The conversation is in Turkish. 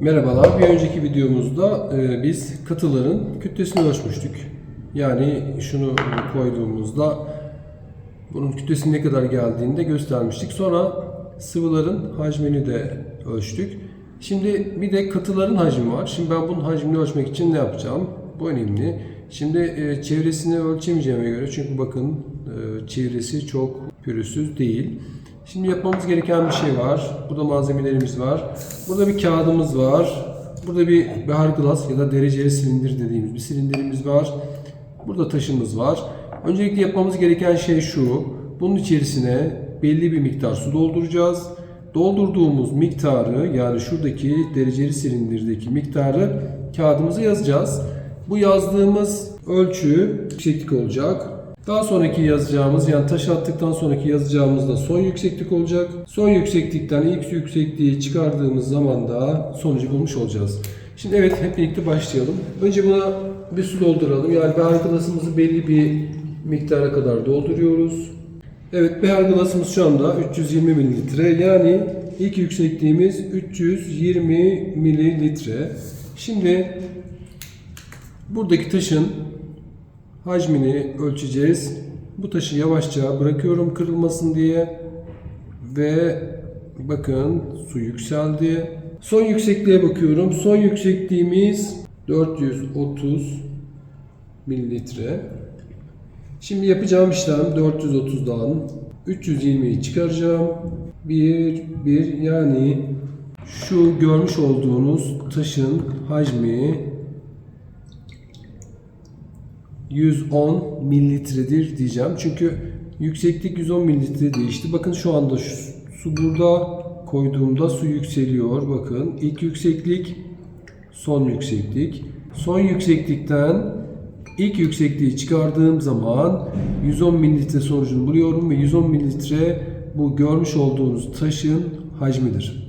Merhabalar. Bir önceki videomuzda e, biz katıların kütlesini ölçmüştük. Yani şunu koyduğumuzda bunun kütlesinin ne kadar geldiğini de göstermiştik. Sonra sıvıların hacmini de ölçtük. Şimdi bir de katıların hacmi var. Şimdi ben bunun hacmini ölçmek için ne yapacağım? Bu önemli. Şimdi e, çevresini ölçemeyeceğime göre çünkü bakın e, çevresi çok pürüzsüz değil. Şimdi yapmamız gereken bir şey var. Burada malzemelerimiz var. Burada bir kağıdımız var. Burada bir behar glass ya da dereceli silindir dediğimiz bir silindirimiz var. Burada taşımız var. Öncelikle yapmamız gereken şey şu. Bunun içerisine belli bir miktar su dolduracağız. Doldurduğumuz miktarı yani şuradaki dereceli silindirdeki miktarı kağıdımıza yazacağız. Bu yazdığımız ölçü yükseklik olacak. Daha sonraki yazacağımız yani taşı attıktan sonraki yazacağımız da son yükseklik olacak. Son yükseklikten ilk yüksekliği çıkardığımız zaman da sonucu bulmuş olacağız. Şimdi evet hep birlikte başlayalım. Önce buna bir su dolduralım. Yani behar glasımızı belli bir miktara kadar dolduruyoruz. Evet behar glasımız şu anda 320 mililitre. Yani ilk yüksekliğimiz 320 mililitre. Şimdi buradaki taşın hacmini ölçeceğiz. Bu taşı yavaşça bırakıyorum kırılmasın diye. Ve bakın su yükseldi. Son yüksekliğe bakıyorum. Son yüksekliğimiz 430 mililitre. Şimdi yapacağım işlem 430'dan 320'yi çıkaracağım. 1 1 yani şu görmüş olduğunuz taşın hacmi 110 mililitredir diyeceğim. Çünkü yükseklik 110 mililitre değişti. Bakın şu anda şu, su burada koyduğumda su yükseliyor. Bakın ilk yükseklik, son yükseklik. Son yükseklikten ilk yüksekliği çıkardığım zaman 110 mililitre sonucunu buluyorum ve 110 mililitre bu görmüş olduğunuz taşın hacmidir.